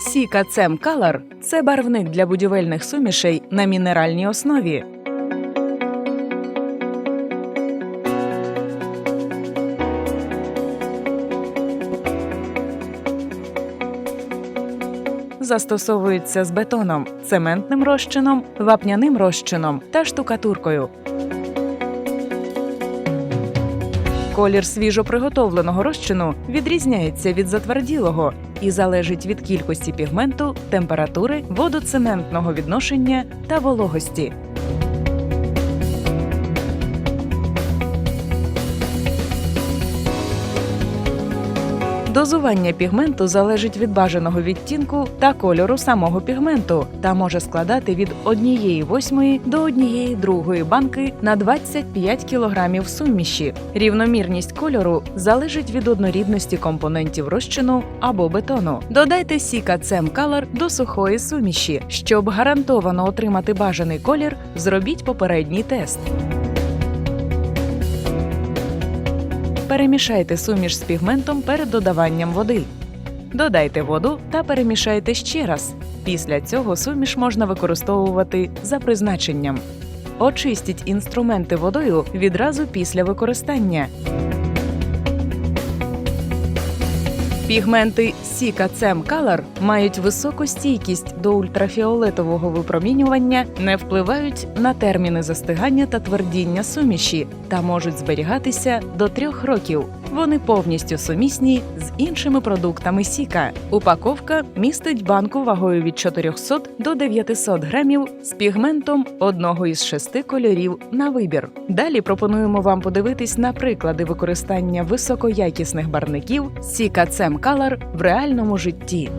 Сіка Цем Калар це барвник для будівельних сумішей на мінеральній основі. Застосовується з бетоном, цементним розчином, вапняним розчином та штукатуркою. Колір свіжо приготовленого розчину відрізняється від затверділого і залежить від кількості пігменту, температури, водоцементного відношення та вологості. Дозування пігменту залежить від бажаного відтінку та кольору самого пігменту та може складати від 1,8 до 1,2 банки на 25 кг суміші. Рівномірність кольору залежить від однорідності компонентів розчину або бетону. Додайте Сіка Цем Color до сухої суміші. Щоб гарантовано отримати бажаний колір, зробіть попередній тест. Перемішайте суміш з пігментом перед додаванням води. Додайте воду та перемішайте ще раз. Після цього суміш можна використовувати за призначенням. Очистіть інструменти водою відразу після використання. Пігменти Sika Cem Color мають високу стійкість до ультрафіолетового випромінювання, не впливають на терміни застигання та твердіння суміші та можуть зберігатися до трьох років. Вони повністю сумісні з іншими продуктами Сіка. Упаковка містить банку вагою від 400 до 900 грамів з пігментом одного із шести кольорів на вибір. Далі пропонуємо вам подивитись на приклади використання високоякісних барників Сіка Цем Калар в реальному житті.